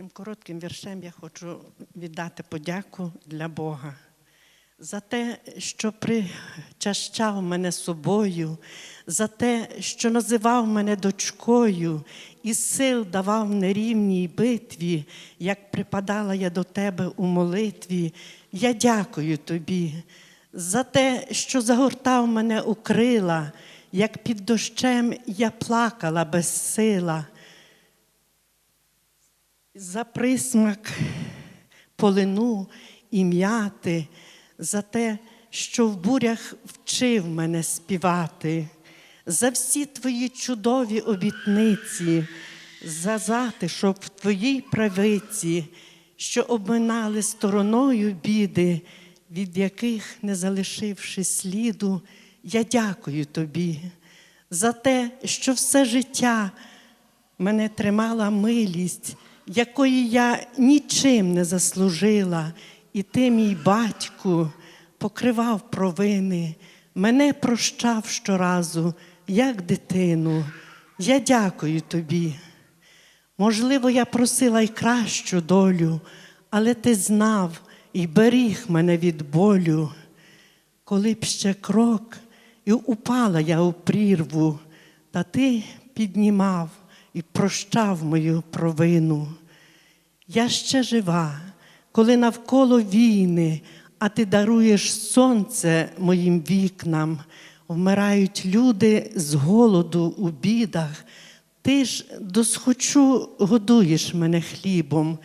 Цим коротким віршем я хочу віддати подяку для Бога за те, що причащав мене собою, за те, що називав мене дочкою і сил давав в нерівній битві, як припадала я до тебе у молитві. Я дякую тобі за те, що загортав мене у крила, як під дощем я плакала без сила за присмак полину і м'яти, за те, що в бурях вчив мене співати, за всі твої чудові обітниці, за затишок в твоїй правиці, що обминали стороною біди, від яких, не залишивши сліду, я дякую тобі за те, що все життя мене тримала милість, якої я нічим не заслужила, і ти, мій батьку, покривав провини, мене прощав щоразу, як дитину. Я дякую тобі. Можливо, я просила й кращу долю, але ти знав і беріг мене від болю. Коли б ще крок, і упала я у прірву, та ти піднімав і прощав мою провину. Я ще жива, коли навколо війни, а ти даруєш сонце моїм вікнам, вмирають люди з голоду у бідах. Ти ж досхочу годуєш мене хлібом.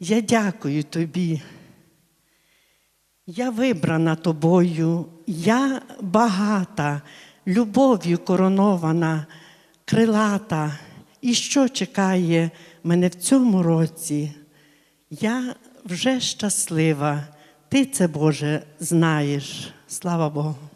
Я дякую тобі. Я вибрана тобою, я багата, любов'ю коронована, крилата. І що чекає мене в цьому році? Я вже щаслива. Ти це, Боже, знаєш. Слава Богу.